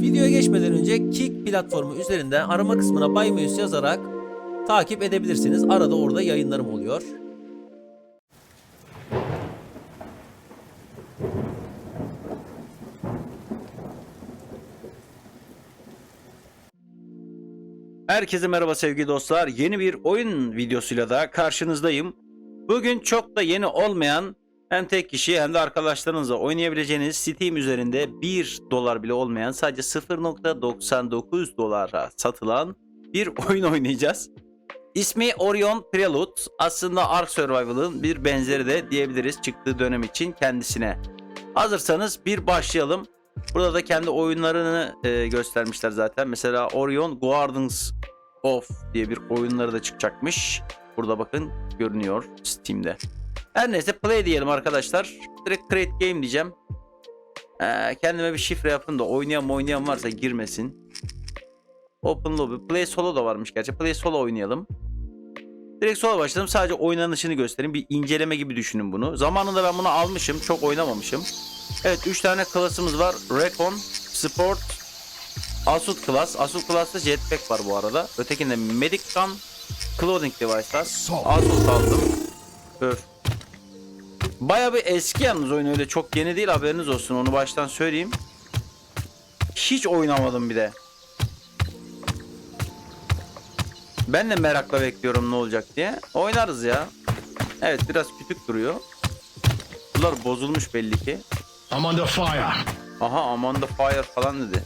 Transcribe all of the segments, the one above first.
Videoya geçmeden önce Kick platformu üzerinde arama kısmına Bay Muse yazarak takip edebilirsiniz. Arada orada yayınlarım oluyor. Herkese merhaba sevgili dostlar. Yeni bir oyun videosuyla da karşınızdayım. Bugün çok da yeni olmayan hem tek kişi hem de arkadaşlarınızla oynayabileceğiniz Steam üzerinde 1 dolar bile olmayan sadece 0.99 dolara satılan bir oyun oynayacağız. İsmi Orion Prelude. Aslında Ark Survival'ın bir benzeri de diyebiliriz çıktığı dönem için kendisine. Hazırsanız bir başlayalım. Burada da kendi oyunlarını e, göstermişler zaten. Mesela Orion Guardians of diye bir oyunları da çıkacakmış. Burada bakın görünüyor Steam'de. Her neyse play diyelim arkadaşlar. Direkt create game diyeceğim. Ee, kendime bir şifre yapın da oynayan oynayan varsa girmesin. Open lobby. Play solo da varmış gerçi. Play solo oynayalım. Direkt solo başladım. Sadece oynanışını göstereyim. Bir inceleme gibi düşünün bunu. Zamanında ben bunu almışım. Çok oynamamışım. Evet 3 tane klasımız var. Recon, Sport, Assault Class. Assault Class'ta jetpack var bu arada. Ötekinde Medic Gun, Clothing Device'lar. Assault aldım. Öf. Baya bir eski yalnız oyun öyle çok yeni değil haberiniz olsun onu baştan söyleyeyim. Hiç oynamadım bir de. Ben de merakla bekliyorum ne olacak diye. Oynarız ya. Evet biraz küçük duruyor. Bunlar bozulmuş belli ki. I'm under fire. Aha Amanda Fire falan dedi.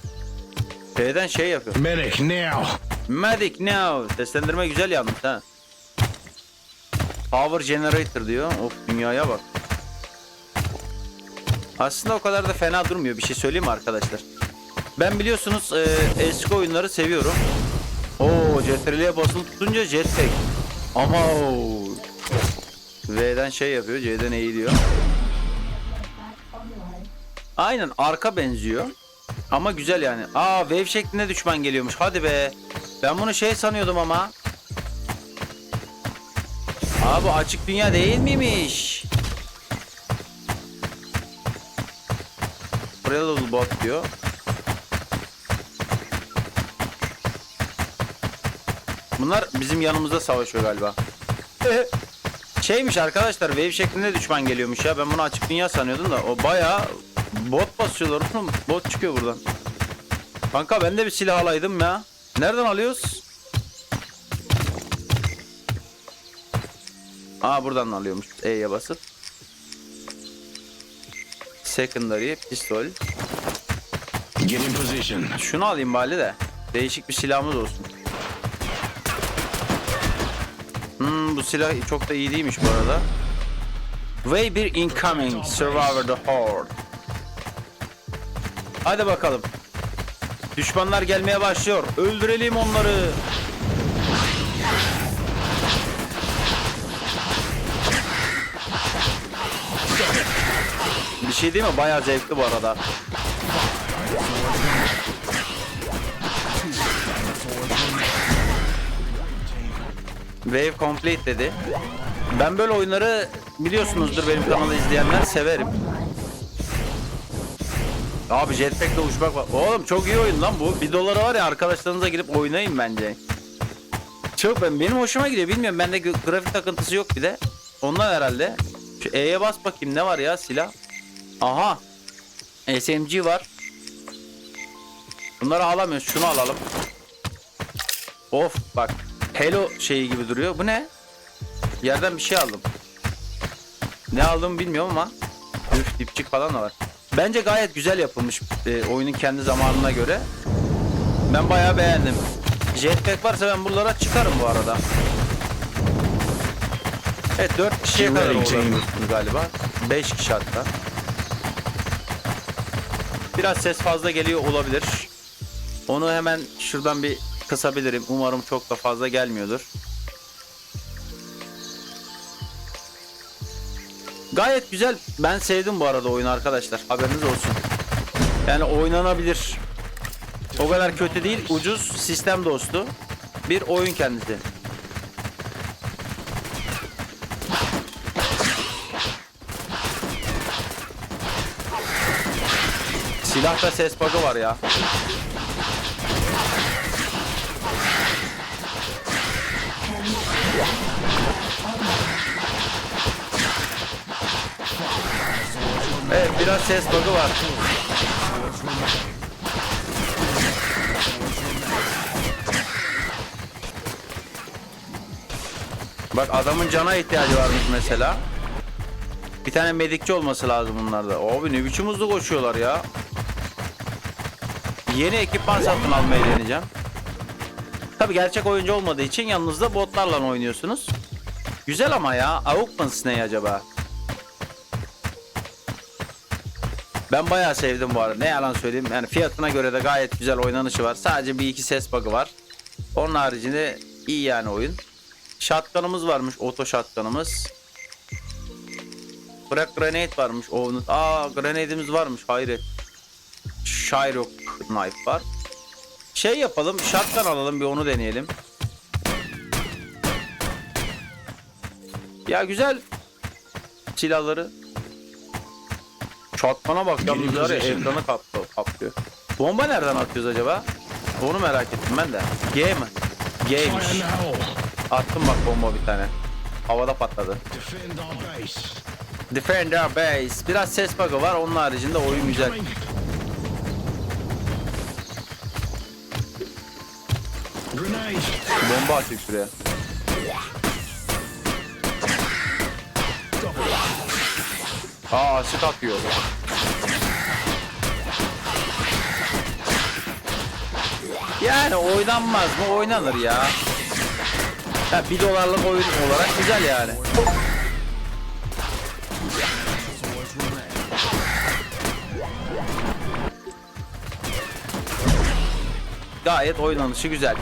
Şeyden şey yapıyor. Medic now. Medic now. Seslendirme güzel yalnız ha. Power generator diyor. Of dünyaya bak. Aslında o kadar da fena durmuyor. Bir şey söyleyeyim mi arkadaşlar? Ben biliyorsunuz e, eski oyunları seviyorum. Oo CTRL'ye basılı tutunca jetpack. Ama. V'den şey yapıyor. C'den eğiliyor. Aynen arka benziyor. Ama güzel yani. Aa wave şeklinde düşman geliyormuş. Hadi be. Ben bunu şey sanıyordum ama. Abi açık dünya değil miymiş? Prelude bot diyor. Bunlar bizim yanımızda savaşıyor galiba. Şeymiş arkadaşlar wave şeklinde düşman geliyormuş ya. Ben bunu açık dünya sanıyordum da o bayağı bot basıyorlar oğlum. Bot çıkıyor buradan. Kanka ben de bir silah alaydım ya. Nereden alıyoruz? Aa buradan alıyormuş. E'ye basıp. Secondary pistol. Get in position. Şunu alayım bari de. Değişik bir silahımız olsun. Hmm, bu silah çok da iyi değilmiş bu arada. Way bir incoming. Survivor the Horde. Hadi bakalım. Düşmanlar gelmeye başlıyor. Öldürelim onları. Bir şey değil mi? Bayağı zevkli bu arada. Wave complete dedi. Ben böyle oyunları biliyorsunuzdur benim kanalı izleyenler severim. Abi jetpack'le uçmak var. Oğlum çok iyi oyun lan bu. Bir dolara var ya arkadaşlarınıza girip oynayın bence. Çok ben benim hoşuma gidiyor. Bilmiyorum bende grafik takıntısı yok bir de. Ondan herhalde. Şu E'ye bas bakayım ne var ya silah. Aha. SMG var. Bunları alamıyoruz. Şunu alalım. Of bak. Hello şeyi gibi duruyor. Bu ne? Yerden bir şey aldım. Ne aldığımı bilmiyorum ama. Üf dipçik falan da var. Bence gayet güzel yapılmış e, oyunun kendi zamanına göre. Ben bayağı beğendim. Jetpack varsa ben buralara çıkarım bu arada. Evet 4 kişiye kadar galiba. 5 kişi hatta. Biraz ses fazla geliyor olabilir. Onu hemen şuradan bir kısabilirim. Umarım çok da fazla gelmiyordur. Gayet güzel. Ben sevdim bu arada oyunu arkadaşlar. Haberiniz olsun. Yani oynanabilir. O kadar kötü değil. Ucuz, sistem dostu. Bir oyun kendisi. Silahta ses bug'ı var ya. Evet biraz ses bug'ı var. Bak adamın cana ihtiyacı varmış mesela. Bir tane medikçi olması lazım bunlarda. Abi ne biçim hızlı koşuyorlar ya. Yeni ekipman satın almayı deneyeceğim. Tabi gerçek oyuncu olmadığı için yanınızda botlarla oynuyorsunuz. Güzel ama ya. Augments ne acaba? Ben bayağı sevdim bu arada. Ne yalan söyleyeyim. Yani fiyatına göre de gayet güzel oynanışı var. Sadece bir iki ses bug'ı var. Onun haricinde iyi yani oyun. Shotgun'ımız varmış. Oto shotgun'ımız. Bırak grenade varmış. O, aa grenade'imiz varmış. Hayret. Shyrock knife var. Şey yapalım. Shotgun alalım bir onu deneyelim. Ya güzel silahları. Shotgun'a bak ya position. ekranı kaplı, kaplıyor. Bomba nereden atıyoruz acaba? Onu merak ettim ben de. G mi? G'ymiş. Attım bak bomba bir tane. Havada patladı. Defend our base. Biraz ses bug'ı var. Onun haricinde oyun güzel. Bomba atayım şuraya. Aa asit atıyor. Yani oynanmaz mı? Oynanır ya. Ya bir dolarlık oyun olarak güzel yani. Gayet oynanışı güzel.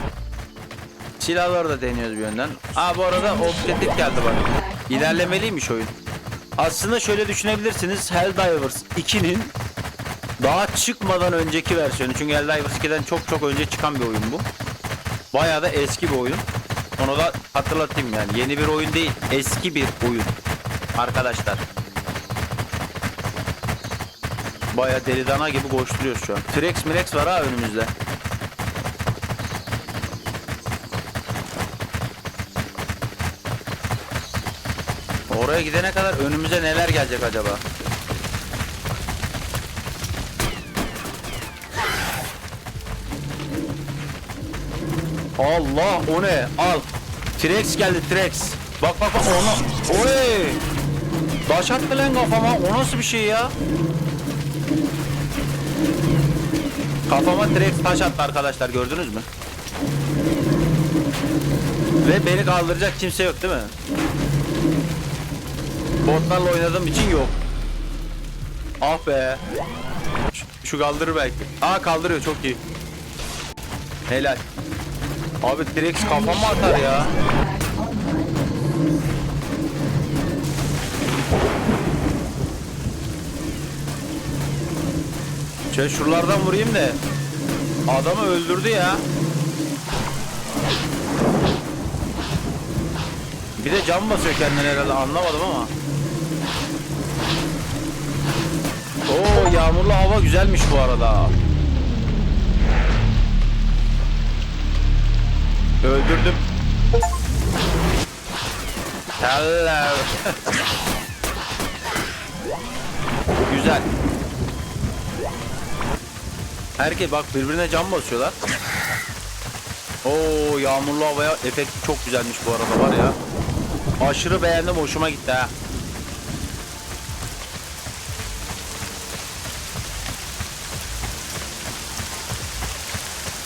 Silahları da deniyoruz bir yönden. Aa bu arada objektif geldi bak. İlerlemeliymiş oyun. Aslında şöyle düşünebilirsiniz. Helldivers 2'nin daha çıkmadan önceki versiyonu. Çünkü Helldivers 2'den çok çok önce çıkan bir oyun bu. Bayağı da eski bir oyun. Onu da hatırlatayım yani. Yeni bir oyun değil. Eski bir oyun. Arkadaşlar. Bayağı deli dana gibi koşturuyoruz şu an. T-Rex Mirex var ha önümüzde. Oraya gidene kadar önümüze neler gelecek acaba? Allah o ne? Al. T-Rex geldi T-Rex. Bak bak bak ona. Oy. Taş attı lan kafama. O nasıl bir şey ya? Kafama T-Rex taş attı arkadaşlar gördünüz mü? Ve beni kaldıracak kimse yok değil mi? Botlarla oynadığım için yok. Ah be. Şu, şu kaldırır belki. Aa kaldırıyor çok iyi. Helal. Abi T-Rex kafama atar ya. Şöyle şuralardan vurayım da. Adamı öldürdü ya. Bir de cam basıyor kendine herhalde anlamadım ama. Oo yağmurlu hava güzelmiş bu arada. Öldürdüm. Hello. Güzel. Herkes bak birbirine cam basıyorlar. Oo yağmurlu havaya efekti çok güzelmiş bu arada var ya. Aşırı beğendim hoşuma gitti ha.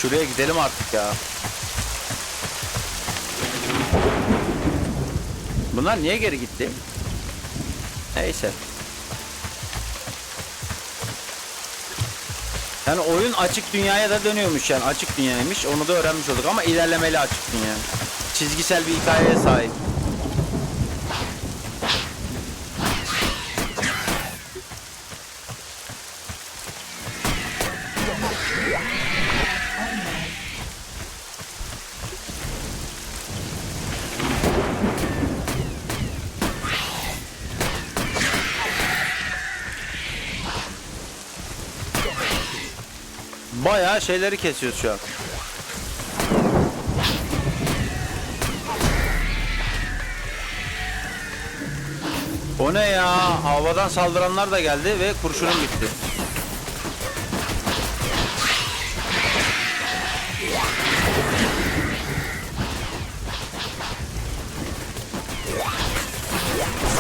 Şuraya gidelim artık ya. Bunlar niye geri gitti? Neyse. Yani oyun açık dünyaya da dönüyormuş yani açık dünyaymış onu da öğrenmiş olduk ama ilerlemeli açık dünya. Çizgisel bir hikayeye sahip. Bayağı şeyleri kesiyoruz şu an. O ne ya? Havadan saldıranlar da geldi ve kurşunum bitti.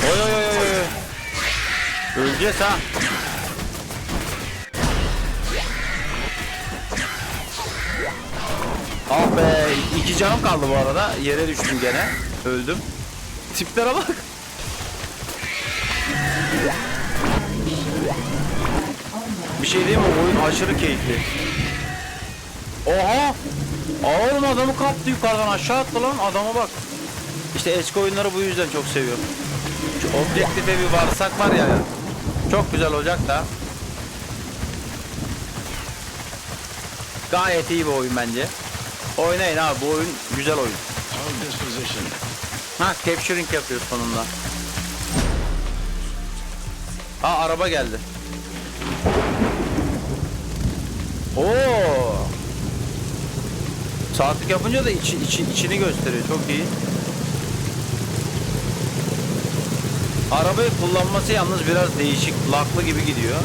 Oy oy oy oy. Öleceğiz ha. Ah be iki canım kaldı bu arada. Yere düştüm gene. Öldüm. Tiplere bak. Bir şey diyeyim mi? Oyun aşırı keyifli. Oha! Oğlum adamı kaptı yukarıdan aşağı attı lan. Adama bak. İşte eski oyunları bu yüzden çok seviyorum. Şu objektife bir varsak var ya. Çok güzel olacak da. Gayet iyi bir oyun bence. Oynayın abi bu oyun güzel oyun. Ha capturing yapıyor sonunda. Aa araba geldi. Oo. Saatlik yapınca da içi, içi, içini gösteriyor. Çok iyi. Arabayı kullanması yalnız biraz değişik. Laklı gibi gidiyor.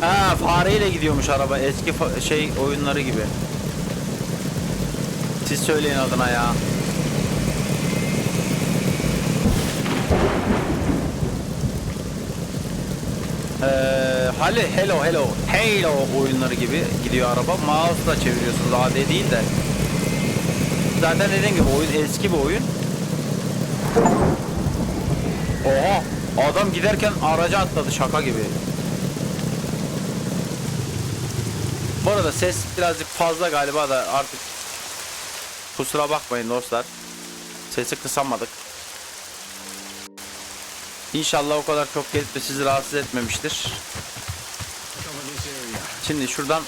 Ha fareyle gidiyormuş araba. Eski şey oyunları gibi. Siz söyleyin adına ya. Ee, Hali Hello Hello Halo oyunları gibi gidiyor araba. Mouse'la çeviriyorsunuz AD değil de. Zaten dediğim gibi oyun eski bir oyun. Oha! Adam giderken araca atladı şaka gibi. Bu arada ses birazcık fazla galiba da artık kusura bakmayın dostlar. Sesi kısamadık. İnşallah o kadar çok gelip de sizi rahatsız etmemiştir. Şimdi şuradan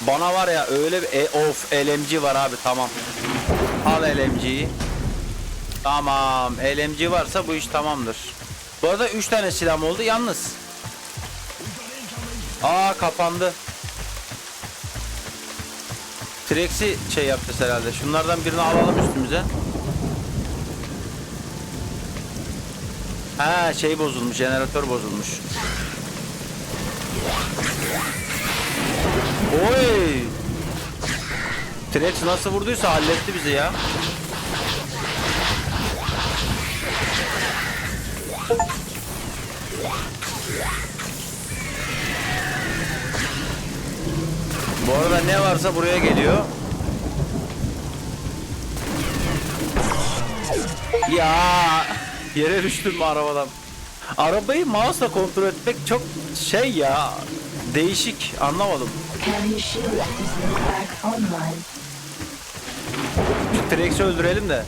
bana var ya öyle bir e, of LMG var abi tamam. Al LMG'yi. Tamam LMG varsa bu iş tamamdır. Bu arada 3 tane silah oldu yalnız. Aa kapandı. Trex'i şey yapacağız herhalde. Şunlardan birini alalım üstümüze. Ha şey bozulmuş, jeneratör bozulmuş. Oy! Trex nasıl vurduysa halletti bizi ya. Bu arada ne varsa buraya geliyor. Ya yere düştüm arabadan. Arabayı mouse'la kontrol etmek çok şey ya değişik anlamadım. Şu öldürelim de.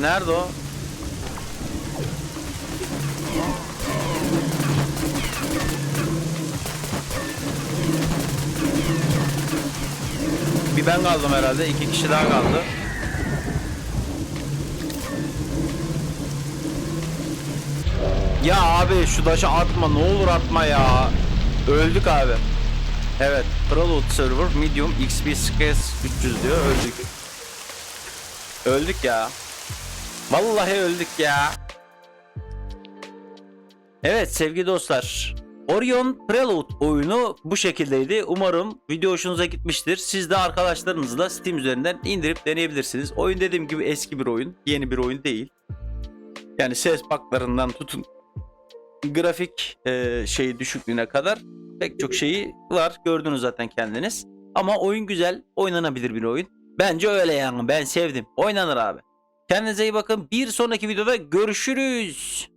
Nerede o? Bir ben kaldım herhalde. iki kişi daha kaldı. Ya abi şu taşı atma ne olur atma ya. Öldük abi. Evet. Prelude Server Medium XP Scarce 300 diyor. Öldük. Öldük ya. Vallahi öldük ya. Evet sevgili dostlar. Orion Prelude oyunu bu şekildeydi. Umarım video hoşunuza gitmiştir. Siz de arkadaşlarınızla Steam üzerinden indirip deneyebilirsiniz. Oyun dediğim gibi eski bir oyun. Yeni bir oyun değil. Yani ses paklarından tutun grafik e, şey düşüklüğüne kadar pek çok şeyi var. Gördünüz zaten kendiniz. Ama oyun güzel, oynanabilir bir oyun. Bence öyle yani. Ben sevdim. Oynanır abi. Kendinize iyi bakın. Bir sonraki videoda görüşürüz.